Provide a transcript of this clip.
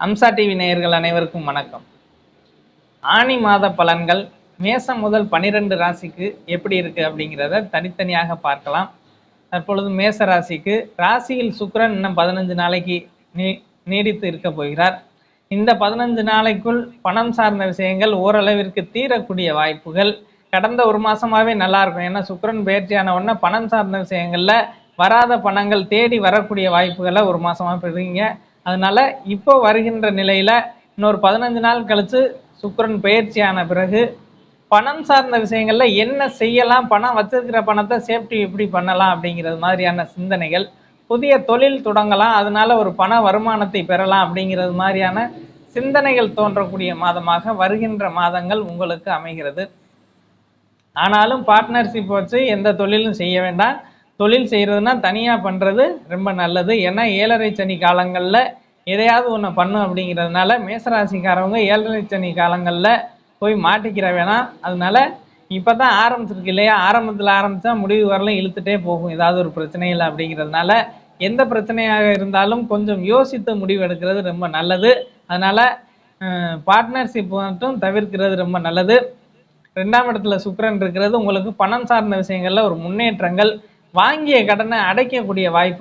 Amsa TV நேயர்கள் அனைவருக்கும் வணக்கம். ஆனி மாத பலன்கள் மேசம் முதல் பனிரெண்டு ராசிக்கு எப்படி இருக்கு அப்படிங்கிறத தனித்தனியாக பார்க்கலாம். தற்பொழுது மேச ராசிக்கு ராசியில் சுக்ரன் இன்னும் பதினஞ்சு நாளைக்கு நீ நீடித்து இருக்க போகிறார். இந்த பதினஞ்சு நாளைக்குள் பணம் சார்ந்த விஷயங்கள் ஓரளவிற்கு தீரக்கூடிய வாய்ப்புகள். கடந்த ஒரு மாசமாவே நல்லா இருக்கும். ஏன்னா சுக்ரன் பயிற்சியான உடனே பணம் சார்ந்த விஷயங்கள்ல வராத பணங்கள் தேடி வரக்கூடிய வாய்ப்புகளை ஒரு மாசமா பெறுவீங்க. அதனால இப்போ வருகின்ற நிலையில இன்னொரு பதினஞ்சு நாள் கழிச்சு சுக்கரன் பயிற்சியான பிறகு பணம் சார்ந்த விஷயங்கள்ல என்ன செய்யலாம்? பணம் வச்சிருக்கிற பணத்தை சேஃப்டி எப்படி பண்ணலாம்? அப்படிங்கிறது மாதிரியான சிந்தனைகள். புதிய தொழில் தொடங்கலாம். அதனால ஒரு பண வருமானத்தை பெறலாம் அப்படிங்கிறது மாதிரியான சிந்தனைகள் தோன்றக்கூடிய மாதமாக வருகின்ற மாதங்கள் உங்களுக்கு அமைகிறது. ஆனாலும் பார்ட்னர்ஷிப் வச்சு எந்த தொழிலும் செய்ய வேண்டாம். தொழில் செய்கிறதுனா தனியாக பண்ணுறது ரொம்ப நல்லது. ஏன்னா ஏழரை சனி காலங்களில் எதையாவது ஒன்று பண்ணும் அப்படிங்கிறதுனால மேசராசிக்காரவங்க ஏழரை சனி காலங்களில் போய் மாட்டிக்கிற வேணாம். அதனால இப்போ தான் ஆரம்பிச்சிருக்கு இல்லையா? ஆரம்பத்தில் ஆரம்பித்தா முடிவு வரலாம் இழுத்துட்டே போகும். ஏதாவது ஒரு பிரச்சனை இல்லை அப்படிங்கிறதுனால எந்த பிரச்சனையாக இருந்தாலும் கொஞ்சம் யோசித்து முடிவு எடுக்கிறது ரொம்ப நல்லது. அதனால் பார்ட்னர்ஷிப் மட்டும் தவிர்க்கிறது ரொம்ப நல்லது. ரெண்டாம் இடத்துல சுக்கரன் இருக்கிறது உங்களுக்கு பணம் சார்ந்த விஷயங்களில் ஒரு முன்னேற்றங்கள் வாங்கிய கடனை அடைக்கக்கூடிய வாய்ப்பு